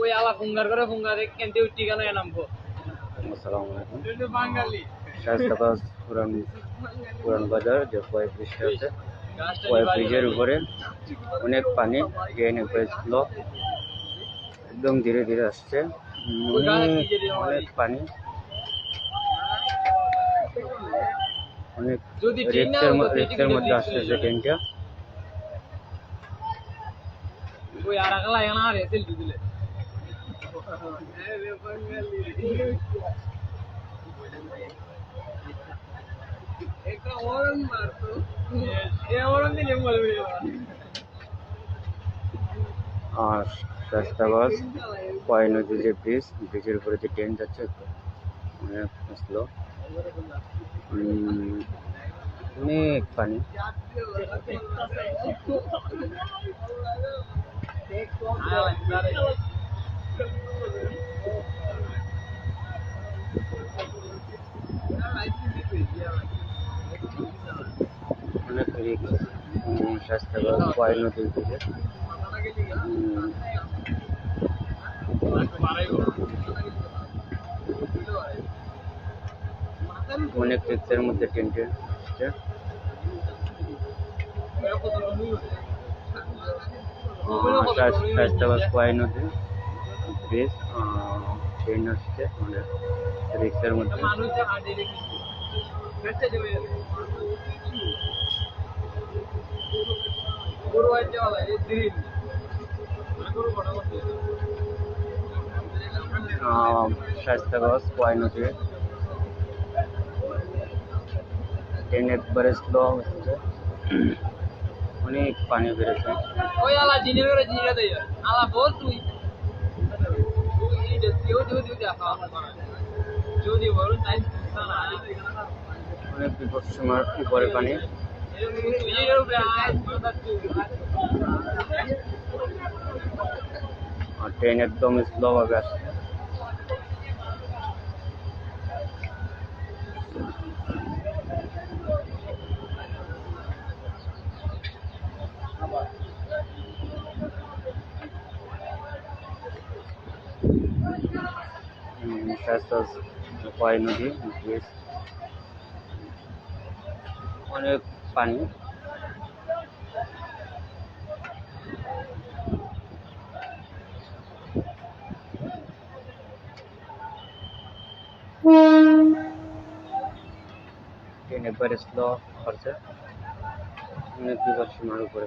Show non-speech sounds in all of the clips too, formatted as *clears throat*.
ওই আলা ফুঙ্গার করে ফুঙ্গারে কেনতে উঠি কেন নামবো। আসসালামু আলাইকুম। বাঙালি। শাস্তাবাজ পুরান পুরান বাজার যে কয়েক ব্রিজটা আছে কয়েক ব্রিজের উপরে অনেক পানি ড্রেন একবার ছিল একদম ধীরে ধীরে আসছে। অনেক পানি। অনেক রিক্সের মধ্যে আসতেছে ট্রেনটা ওই আর একলা এখানে আর এসে দিলে একটা ওরন মারতো এ ওরন দিলে বলবি আর শাস্তাবাজ কয় নদীর যে ব্রিজ ব্রিজের উপরে যে ট্রেন যাচ্ছে অনেক স্লো অনেক পানি অনেক নদীর ব্রিজে উম, অনেক রিক্সের মধ্যে ট্রেনটা আসছে শাস্তাবাজ কয় নদী ব্রিজ ট্রেন আসছে অনেক রিক্সের মধ্যে মানুষের হাঁটে রেখেছি বেঁচে দেবে গরু হইতে বলা অনেক পানি বেড়েছে ওই আলা দিনের করে জিরা দেয় আলা বল তুই কেউ কেউ দিও দেখা যদি বলুন তাই না অনেক বিপদ সীমার উপরে পানি আর ট্রেন একদম স্লো ভাবে আসছে শাস্তা কয় নদী অনেক পানি। ট্রেন একবার স্লো করছে। অনেক বিপদ সীমার উপরে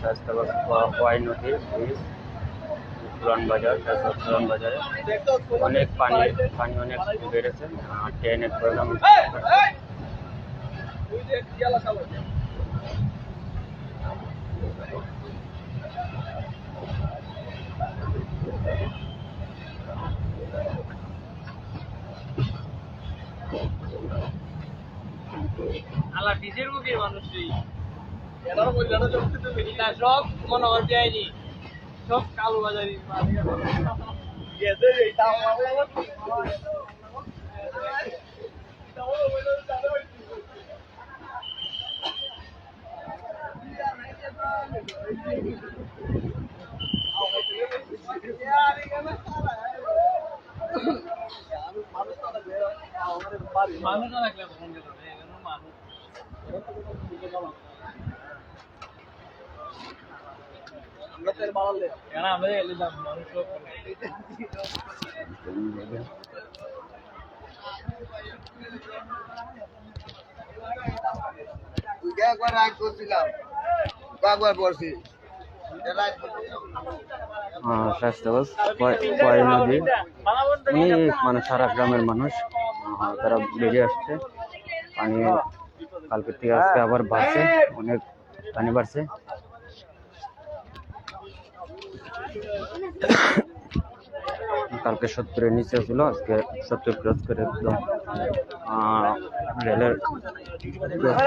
শাস্তাবাদ কয় নদী ব্রিজ পুরান বাজার, তারপর পুরান বাজারে। অনেক পানি পানি অনেক বেড়েছে। ট্রেনের প্রোগ্রাম তুই যে গেলা চালো আলা ডিজের মুখের মানুষ তুই এটার মধ্যে এটা সব মনে হয় যায়নি সব কালো বাজারি। মানুষ মানুষ কেন আমরা এলে দাম মানুষ সব একবার রাগ করছিলাম একবার পড়ছি? শাস্তাবাদ কয় কয় নদী? অনেক মানে সারা গ্রামের মানুষ তারা বেরিয়ে আসছে। পানি কালকের থেকে আজকে আবার বাড়ছে অনেক পানি বাড়ছে। কালকে সত্তরের নিচে ছিল আজকে সত্তর ক্রস করে একদম রেলের ক্রস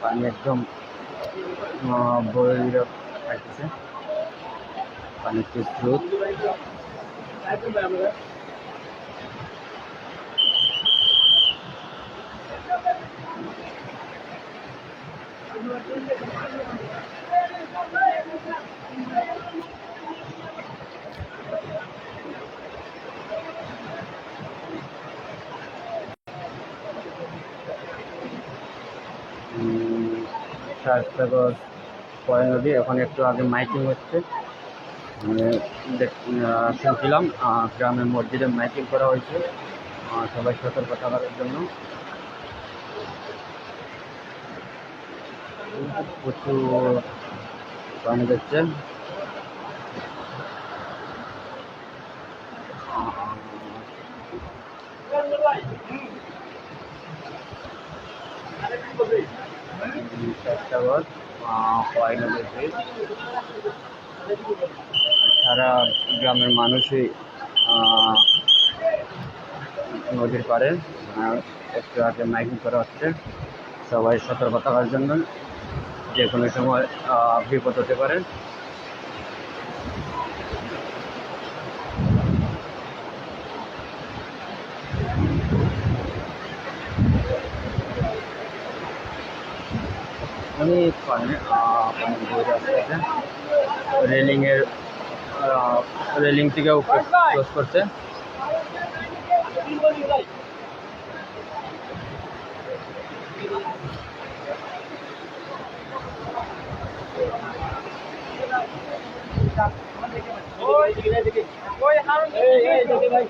পানি একদম বইরা থাকতেছে পানির স্রোত। শাহসাগর পয় নদী এখন একটু আগে মাইকিং হচ্ছে। মানে শুনছিলাম গ্রামের মসজিদে মাইকিং করা হয়েছে। সবাই সতর্ক থাকার জন্য। প্রচুর পানি যাচ্ছে শাহসাগর হয় ব্রিজ সারা গ্রামের মানুষই নদীর পারে একটু আগে মাইকিং করা হচ্ছে। সবাই সতর্ক থাকার জন্য যে কোনো সময় বিপদ হতে পারে। অনেক পানি পানি বয়ে আসতেছে রেলিংয়ের রেলিং থেকে উপরে ক্লোজ করছে এই দেখি ভাই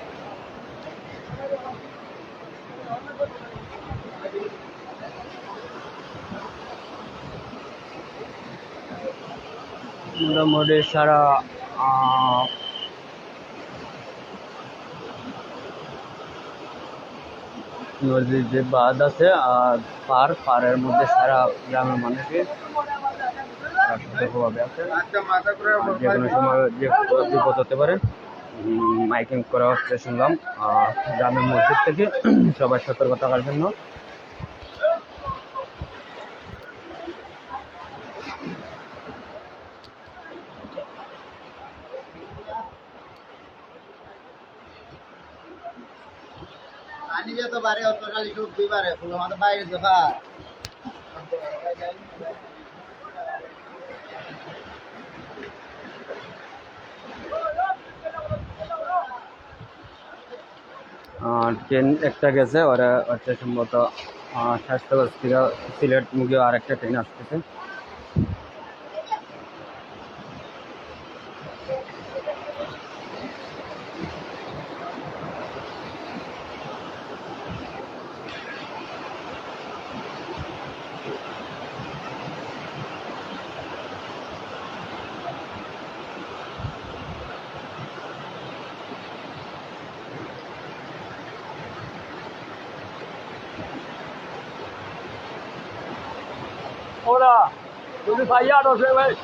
মোটামুটি সারা নদীর যে বাঁধ আছে, আর পার, পাড়ের মধ্যে সারা গ্রামের মানুষকে যে কোনো সময় বিপদ হতে পারে মাইকিং করা হচ্ছে শুনলাম গ্রামের মসজিদ থেকে *clears throat* সবাই সতর্ক থাকার জন্য। যত বাড়ে অত খালি সুখ দুইবারে ফুল আমাদের বাইরে আহ, ট্রেন একটা গেছে ওরা হচ্ছে সম্ভবত থেকে সিলেট মুখে আর একটা ট্রেন আসতেছে। 好的，就是 tulis aja 位